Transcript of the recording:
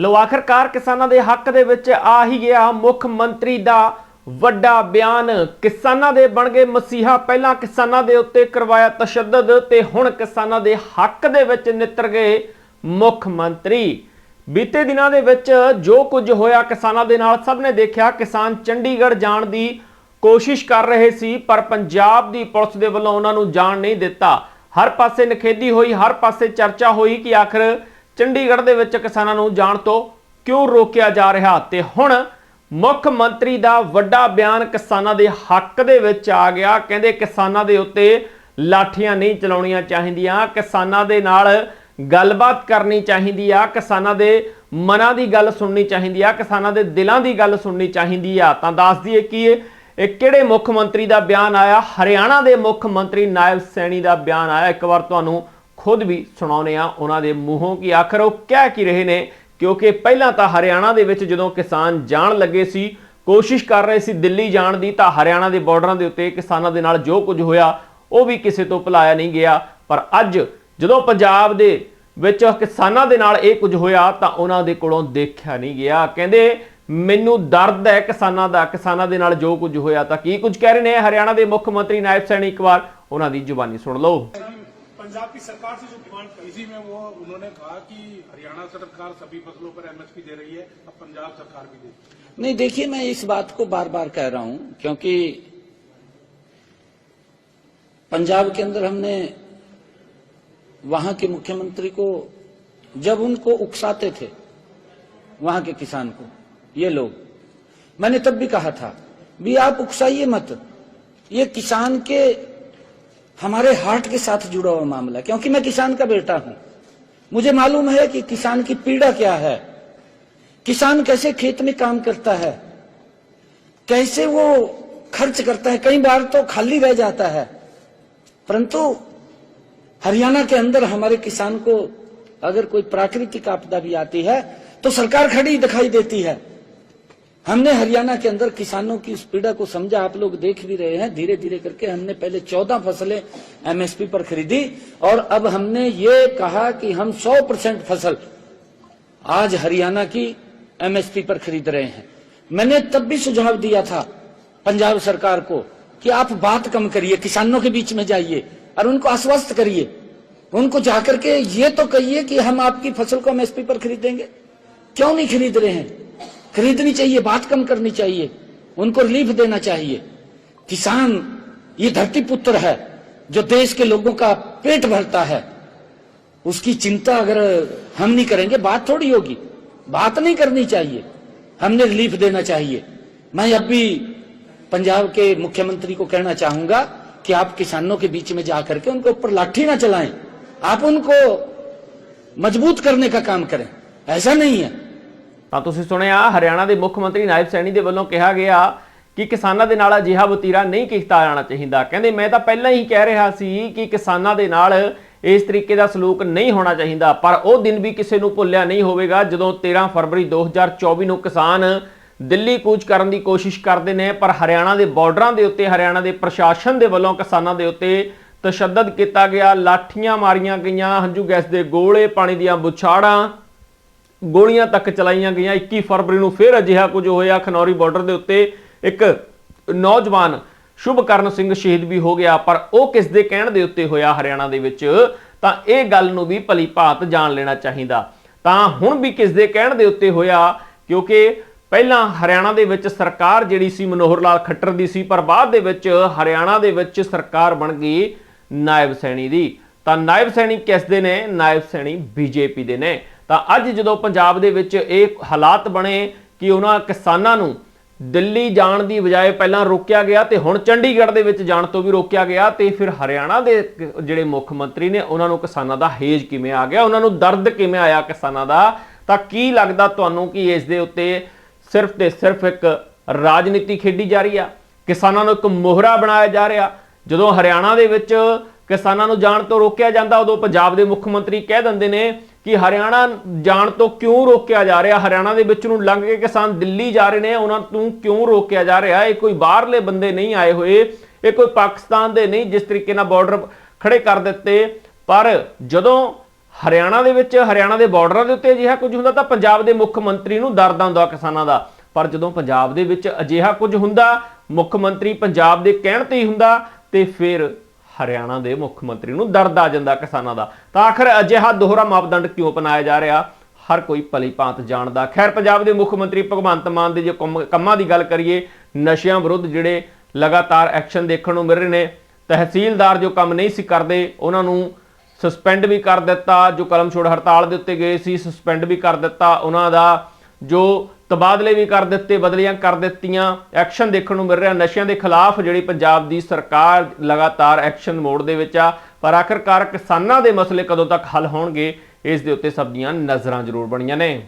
ਲੋ ਆਖਰਕਾਰ ਕਿਸਾਨਾਂ ਦੇ ਹੱਕ ਦੇ ਵਿੱਚ ਆ ਹੀ ਗਿਆ ਮੁੱਖ ਮੰਤਰੀ ਦਾ ਵੱਡਾ ਬਿਆਨ। ਕਿਸਾਨਾਂ ਦੇ ਬਣ ਗਏ ਮਸੀਹਾ। ਪਹਿਲਾਂ ਕਿਸਾਨਾਂ ਦੇ ਉੱਤੇ ਕਰਵਾਇਆ ਤਸ਼ੱਦਦ ਤੇ ਹੁਣ ਕਿਸਾਨਾਂ ਦੇ ਹੱਕ ਦੇ ਵਿੱਚ ਨਿੱਤਰ ਗਏ ਮੁੱਖ ਮੰਤਰੀ। ਬੀਤੇ ਦਿਨਾਂ ਦੇ ਵਿੱਚ ਜੋ ਕੁਝ ਹੋਇਆ ਕਿਸਾਨਾਂ ਦੇ ਨਾਲ ਸਭ ਨੇ ਦੇਖਿਆ ਕਿਸਾਨ ਚੰਡੀਗੜ੍ਹ ਜਾਣ ਦੀ ਕੋਸ਼ਿਸ਼ ਕਰ ਰਹੇ ਸੀ, ਪਰ ਪੰਜਾਬ ਦੀ ਪੁਲਿਸ ਦੇ ਵੱਲੋਂ ਉਹਨਾਂ ਨੂੰ ਜਾਣ ਨਹੀਂ ਦਿੱਤਾ। ਹਰ ਪਾਸੇ ਨਖੇਦੀ ਹੋਈ, ਹਰ ਪਾਸੇ ਚਰਚਾ ਹੋਈ ਕਿ ਆਖਰ ਚੰਡੀਗੜ੍ਹ ਦੇ ਵਿੱਚ ਕਿਸਾਨਾਂ ਨੂੰ ਜਾਣ ਤੋਂ ਕਿਉਂ ਰੋਕਿਆ ਜਾ ਰਿਹਾ? ਤੇ ਹੁਣ ਮੁੱਖ ਮੰਤਰੀ ਦਾ ਵੱਡਾ ਬਿਆਨ ਕਿਸਾਨਾਂ ਦੇ ਹੱਕ ਦੇ ਵਿੱਚ ਆ ਗਿਆ। ਕਹਿੰਦੇ ਕਿਸਾਨਾਂ ਦੇ ਉੱਤੇ ਲਾਠੀਆਂ ਨਹੀਂ ਚਲਾਉਣੀਆਂ ਚਾਹੀਦੀਆਂ। ਕਿਸਾਨਾਂ ਦੇ ਨਾਲ ਗੱਲਬਾਤ ਕਰਨੀ ਚਾਹੀਦੀ ਆ। ਕਿਸਾਨਾਂ ਦੇ ਮਨਾਂ ਦੀ ਗੱਲ ਸੁਣਨੀ ਚਾਹੀਦੀ ਆ। ਕਿਸਾਨਾਂ ਦੇ ਦਿਲਾਂ ਦੀ ਗੱਲ ਸੁਣਨੀ ਚਾਹੀਦੀ ਆ। ਤਾਂ ਦੱਸ ਦਈਏ ਕਿ ਇਹ ਇਹ ਕਿਹੜੇ ਮੁੱਖ ਮੰਤਰੀ ਦਾ ਬਿਆਨ ਆਇਆ? ਹਰਿਆਣਾ ਦੇ ਮੁੱਖ ਮੰਤਰੀ ਨਾਇਬ ਸੈਣੀ ਦਾ ਬਿਆਨ ਆਇਆ। ਇੱਕ ਵਾਰ ਤੁਹਾਨੂੰ ਖੁਦ ਵੀ ਸੁਣਾਉਨੇ ਆ ਉਹਨਾਂ ਦੇ ਮੂੰਹੋਂ ਕਿ ਆਖਰ ਉਹ ਕਹਿ ਕੀ ਰਹੇ ਨੇ? ਕਿਉਂਕਿ ਪਹਿਲਾਂ ਤਾਂ ਹਰਿਆਣਾ ਦੇ ਵਿੱਚ ਜਦੋਂ ਕਿਸਾਨ ਜਾਣ ਲੱਗੇ ਸੀ, ਕੋਸ਼ਿਸ਼ ਕਰ ਰਹੇ ਸੀ ਦਿੱਲੀ ਜਾਣ ਦੀ, ਤਾਂ ਹਰਿਆਣਾ ਦੇ ਬਾਰਡਰਾਂ ਦੇ ਉੱਤੇ ਕਿਸਾਨਾਂ ਦੇ ਨਾਲ ਜੋ ਕੁਝ ਹੋਇਆ, ਉਹ ਵੀ ਕਿਸੇ ਤੋਂ ਭੁਲਾਇਆ ਨਹੀਂ ਗਿਆ। ਪਰ ਅੱਜ ਜਦੋਂ ਪੰਜਾਬ ਦੇ ਵਿੱਚ ਕਿਸਾਨਾਂ ਦੇ ਨਾਲ ਇਹ ਕੁਝ ਹੋਇਆ, ਤਾਂ ਉਹਨਾਂ ਦੇ ਕੋਲੋਂ ਦੇਖਿਆ ਨਹੀਂ ਗਿਆ। ਕਹਿੰਦੇ, ਮੈਨੂੰ ਦਰਦ ਹੈ ਕਿਸਾਨਾਂ ਦਾ। ਕਿਸਾਨਾਂ ਦੇ ਨਾਲ ਜੋ ਕੁਝ ਹੋਇਆ, ਤਾਂ ਕੀ ਕੁਝ ਕਹਿ ਰਹੇ ਨੇ? ਹਰਿਆਣਾ ਦੇ ਮੁੱਖ ਮੰਤਰੀ ਨਾਇਬ ਸੈਣੀ ਇੱਕ ਵਾਰ, ਉਹਨਾਂ ਦੀ ਜ਼ੁਬਾਨੀ ਸੁਣ ਲਓ। पंजाब की सरकार से जो डिमांड की इसी में वो उन्होंने कहा कि हरियाणा सरकार सभी फ़सलों पर एमएसपी दे रही है, अब पंजाब सरकार भी दे नहीं, देखिए, मैं इस बात को बार बार कह रहा हूँ, क्योंकि पंजाब के अंदर हमने वहाँ के मुख्यमंत्री को, जब उनको उकसाते थे, वहाँ के किसान को, ये लोग। मैंने तब भी कहा था, भी आप उकसाइए मत, ये किसान के हमारे हार्ट के साथ जुड़ा हुआ मामला, क्योंकि मैं किसान का बेटा हूँ। मुझे मालूम है कि किसान की पीड़ा क्या है। किसान कैसे खेत में काम करता है। कैसे वो खर्च करता है। कई बार तो खाली रह जाता है। परंतु हरियाणा के अंदर हमारे किसान को अगर कोई प्राकृतिक आपदा भी आती है तो सरकार खड़ी दिखाई देती है। हमने हरियाणा के अंदर किसानों की उस पीड़ा को समझा, आप लोग देख भी रहे हैं धीरे धीरे करके हमने पहले चौदह फ़सलें एमएसपी पर खरीदी और अब हमने ये कहा कि हम 100 परसेंट फ़सल आज हरियाणा की एमएसपी पर खरीद रहे हैं। मैंने तब भी सुझाव दिया था पंजाब सरकार को कि आप बात कम करिए, किसानों के बीच में जाइए और उनको आश्वस्त करिए। उनको जाकर के ये तो कहिए कि हम आपकी फ़सल को एमएसपी पर खरीदेंगे। क्यों नहीं खरीद रहे हैं? खरीदनी चाहिए, बात कम करनी चाहिए, उनको रिलीफ देना चाहिए। किसान, ये धरती पुत्र है, जो देश के लोगों का पेट भरता है। उसकी चिंता अगर हम नहीं करेंगे, बात थोड़ी होगी। बात नहीं करनी चाहिए, हमने रिलीफ देना चाहिए। मैं अब भी पंजाब के मुख्यमंत्री को कहना चाहूँगा कि आप किसानों के बीच में जाकर के उनके ऊपर लाठी ना चलाएँ। आप उनको मज़बूत करने का काम करें। ऐसा नहीं है। ਤਾਂ ਤੁਸੀਂ ਸੁਣਿਆ, ਹਰਿਆਣਾ ਦੇ ਮੁੱਖ ਮੰਤਰੀ ਨਾਇਬ ਸੈਣੀ ਦੇ ਵੱਲੋਂ ਕਿਹਾ ਗਿਆ ਕਿ ਕਿਸਾਨਾਂ ਦੇ ਨਾਲ ਅਜਿਹਾ ਵਤੀਰਾ ਨਹੀਂ ਕੀਤਾ ਜਾਣਾ ਚਾਹੀਦਾ। ਕਹਿੰਦੇ, ਮੈਂ ਤਾਂ ਪਹਿਲਾਂ ਹੀ ਕਹਿ ਰਿਹਾ ਸੀ ਕਿ ਕਿਸਾਨਾਂ ਦੇ ਨਾਲ ਇਸ ਤਰੀਕੇ ਦਾ ਸਲੂਕ ਨਹੀਂ ਹੋਣਾ ਚਾਹੀਦਾ, ਪਰ ਉਹ ਦਿਨ ਵੀ ਕਿਸੇ ਨੂੰ ਭੁੱਲਿਆ ਨਹੀਂ ਹੋਵੇਗਾ ਜਦੋਂ 13 ਫਰਵਰੀ 2024 ਨੂੰ ਕਿਸਾਨ ਦਿੱਲੀ ਕੂਚ ਕਰਨ ਦੀ ਕੋਸ਼ਿਸ਼ ਕਰਦੇ ਨੇ, ਪਰ ਹਰਿਆਣਾ ਦੇ ਬਾਰਡਰਾਂ ਦੇ ਉੱਤੇ, ਹਰਿਆਣਾ ਦੇ ਪ੍ਰਸ਼ਾਸਨ ਦੇ ਵੱਲੋਂ ਕਿਸਾਨਾਂ ਦੇ ਉੱਤੇ ਤਸ਼ੱਦਦ ਕੀਤਾ ਗਿਆ। ਲਾਠੀਆਂ ਮਾਰੀਆਂ ਗਈਆਂ, ਹੰਝੂ ਗੈਸ ਦੇ ਗੋਲੇ, ਪਾਣੀ ਦੀਆਂ ਬੁਛਾੜਾਂ ਗੋਲੀਆਂ ਤੱਕ ਚਲਾਈਆਂ ਗਈਆਂ। 21 ਫਰਵਰੀ ਨੂੰ ਫਿਰ ਅਜਿਹਾ ਕੁਝ ਹੋਇਆ। ਖਨੌਰੀ ਬਾਰਡਰ ਦੇ ਉੱਤੇ ਇੱਕ ਨੌਜਵਾਨ ਸ਼ੁਭਕਰਨ ਸਿੰਘ ਸ਼ਹੀਦ ਵੀ ਹੋ ਗਿਆ। ਪਰ ਉਹ ਕਿਸ ਦੇ ਕਹਿਣ ਦੇ ਉੱਤੇ ਹੋਇਆ ਹਰਿਆਣਾ ਦੇ ਵਿੱਚ? ਤਾਂ ਇਹ ਗੱਲ ਨੂੰ ਵੀ ਭਲੀ ਭਾਤ ਜਾਣ ਲੈਣਾ ਚਾਹੀਦਾ। ਤਾਂ ਹੁਣ ਵੀ ਕਿਸ ਦੇ ਕਹਿਣ ਦੇ ਉੱਤੇ ਹੋਇਆ? ਕਿਉਂਕਿ ਪਹਿਲਾਂ ਹਰਿਆਣਾ ਦੇ ਵਿੱਚ ਸਰਕਾਰ ਜਿਹੜੀ ਸੀ, ਮਨੋਹਰ ਲਾਲ ਖੱਟਰ ਦੀ ਸੀ, ਪਰ ਬਾਅਦ ਦੇ ਵਿੱਚ ਹਰਿਆਣਾ ਦੇ ਵਿੱਚ ਸਰਕਾਰ ਬਣ ਗਈ ਨਾਇਬ ਸੈਣੀ ਦੀ। ਤਾਂ ਨਾਇਬ ਸੈਣੀ ਕਿਸ ਦੇ ਨੇ? ਨਾਇਬ ਸੈਣੀ ਬੀਜੇਪੀ ਦੇ ਨੇ। ਤਾਂ ਅੱਜ ਜਦੋਂ ਪੰਜਾਬ ਦੇ ਵਿੱਚ ਇਹ ਹਾਲਾਤ ਬਣੇ ਕਿ ਉਹਨਾਂ ਕਿਸਾਨਾਂ ਨੂੰ ਦਿੱਲੀ ਜਾਣ ਦੀ ਬਜਾਏ ਪਹਿਲਾਂ ਰੋਕਿਆ ਗਿਆ ਤੇ ਹੁਣ ਚੰਡੀਗੜ੍ਹ ਦੇ ਵਿੱਚ ਜਾਣ ਤੋਂ ਵੀ ਰੋਕਿਆ ਗਿਆ ਤੇ ਫਿਰ ਹਰਿਆਣਾ ਦੇ ਜਿਹੜੇ ਮੁੱਖ ਮੰਤਰੀ ਨੇ ਉਹਨਾਂ ਨੂੰ ਕਿਸਾਨਾਂ ਦਾ ਹੇਜ ਕਿਵੇਂ ਆ ਗਿਆ, ਉਹਨਾਂ ਨੂੰ ਦਰਦ ਕਿਵੇਂ ਆਇਆ ਕਿਸਾਨਾਂ ਦਾ, ਤਾਂ ਕੀ ਲੱਗਦਾ ਤੁਹਾਨੂੰ ਕਿ ਇਸ ਦੇ ਉੱਤੇ ਸਿਰਫ ਤੇ ਸਿਰਫ ਇੱਕ ਰਾਜਨੀਤੀ ਖੇਡੀ ਜਾ ਰਹੀ ਆ? ਕਿਸਾਨਾਂ ਨੂੰ ਇੱਕ ਮੋਹਰਾ ਬਣਾਇਆ ਜਾ ਰਿਹਾ? ਜਦੋਂ ਹਰਿਆਣਾ ਦੇ ਵਿੱਚ ਕਿਸਾਨਾਂ ਨੂੰ ਜਾਣ ਤੋਂ ਰੋਕਿਆ ਜਾਂਦਾ, ਉਦੋਂ ਪੰਜਾਬ ਦੇ ਮੁੱਖ ਮੰਤਰੀ ਕਹਿ ਦਿੰਦੇ ਨੇ ਕਿ ਹਰਿਆਣਾ ਜਾਣ ਤੋਂ ਕਿਉਂ ਰੋਕਿਆ ਜਾ ਰਿਹਾ? ਹਰਿਆਣਾ ਦੇ ਵਿੱਚ ਨੂੰ ਲੰਘ ਕੇ ਕਿਸਾਨ ਦਿੱਲੀ ਜਾ ਰਹੇ ਨੇ, ਉਹਨਾਂ ਨੂੰ ਕਿਉਂ ਰੋਕਿਆ ਜਾ ਰਿਹਾ? ਇਹ ਕੋਈ ਬਾਹਰਲੇ ਬੰਦੇ ਨਹੀਂ ਆਏ ਹੋਏ, ਇਹ ਕੋਈ ਪਾਕਿਸਤਾਨ ਦੇ ਨਹੀਂ, ਜਿਸ ਤਰੀਕੇ ਨਾਲ ਬਾਰਡਰ ਖੜੇ ਕਰ ਦਿੱਤੇ। ਪਰ ਜਦੋਂ ਹਰਿਆਣਾ ਦੇ ਵਿੱਚ, ਹਰਿਆਣਾ ਦੇ ਬਾਰਡਰਾਂ ਦੇ ਉੱਤੇ ਅਜਿਹਾ ਕੁਝ ਹੁੰਦਾ, ਤਾਂ ਪੰਜਾਬ ਦੇ ਮੁੱਖ ਮੰਤਰੀ ਨੂੰ ਦਰਦ ਆਉਂਦਾ ਕਿਸਾਨਾਂ ਦਾ। ਪਰ ਜਦੋਂ ਪੰਜਾਬ ਦੇ ਵਿੱਚ ਅਜਿਹਾ ਕੁਝ ਹੁੰਦਾ, ਮੁੱਖ ਮੰਤਰੀ ਪੰਜਾਬ ਦੇ ਕਹਿਣ ਤੇ ਹੀ ਹੁੰਦਾ, ਤੇ ਫਿਰ ਹਰਿਆਣਾ ਦੇ ਮੁੱਖ ਮੰਤਰੀ ਨੂੰ ਦਰਦ ਆ ਜਾਂਦਾ ਕਿਸਾਨਾਂ ਦਾ। ਤਾਂ ਆਖਰ ਅਜਿਹਾ ਦੋਹਰਾ ਮਾਪਦੰਡ ਕਿਉਂ ਅਪਣਾਇਆ ਜਾ ਰਿਹਾ? ਹਰ ਕੋਈ ਭਲੀ ਭਾਂਤ ਜਾਣਦਾ। ਖੈਰ, ਪੰਜਾਬ ਦੇ ਮੁੱਖ ਮੰਤਰੀ ਭਗਵੰਤ ਮਾਨ ਦੇ ਜੇ ਕੰਮ- ਕੰਮਾਂ ਦੀ ਗੱਲ ਕਰੀਏ, ਨਸ਼ਿਆਂ ਵਿਰੁੱਧ ਜਿਹੜੇ ਲਗਾਤਾਰ ਐਕਸ਼ਨ ਦੇਖਣ ਨੂੰ ਮਿਲ ਰਹੇ ਨੇ, ਤਹਿਸੀਲਦਾਰ ਜੋ ਕੰਮ ਨਹੀਂ ਸੀ ਕਰਦੇ, ਉਹਨਾਂ ਨੂੰ ਸਸਪੈਂਡ ਵੀ ਕਰ ਦਿੱਤਾ। ਜੋ ਕਲਮ ਛੋੜ ਹੜਤਾਲ ਦੇ ਉੱਤੇ ਗਏ ਸੀ, ਸਸਪੈਂਡ ਵੀ ਕਰ ਦਿੱਤਾ। ਉਹਨਾਂ ਦਾ ਜੋ ਤਬਾਦਲੇ ਵੀ ਕਰ ਦਿੱਤੇ, ਬਦਲੀਆਂ ਕਰ ਦਿੱਤੀਆਂ, ਐਕਸ਼ਨ ਦੇਖਣ ਨੂੰ ਮਿਲ ਰਿਹਾ, ਨਸ਼ਿਆਂ ਦੇ ਖਿਲਾਫ ਜਿਹੜੀ ਪੰਜਾਬ ਦੀ ਸਰਕਾਰ ਲਗਾਤਾਰ ਐਕਸ਼ਨ ਮੋਡ ਦੇ ਵਿੱਚ ਆ, ਪਰ ਆਖਰਕਾਰ ਕਿਸਾਨਾਂ ਦੇ ਮਸਲੇ ਕਦੋਂ ਤੱਕ ਹੱਲ ਹੋਣਗੇ, ਇਸ ਦੇ ਉੱਤੇ ਸਭ ਦੀਆਂ ਨਜ਼ਰਾਂ ਜ਼ਰੂਰ ਬਣੀਆਂ ਨੇ।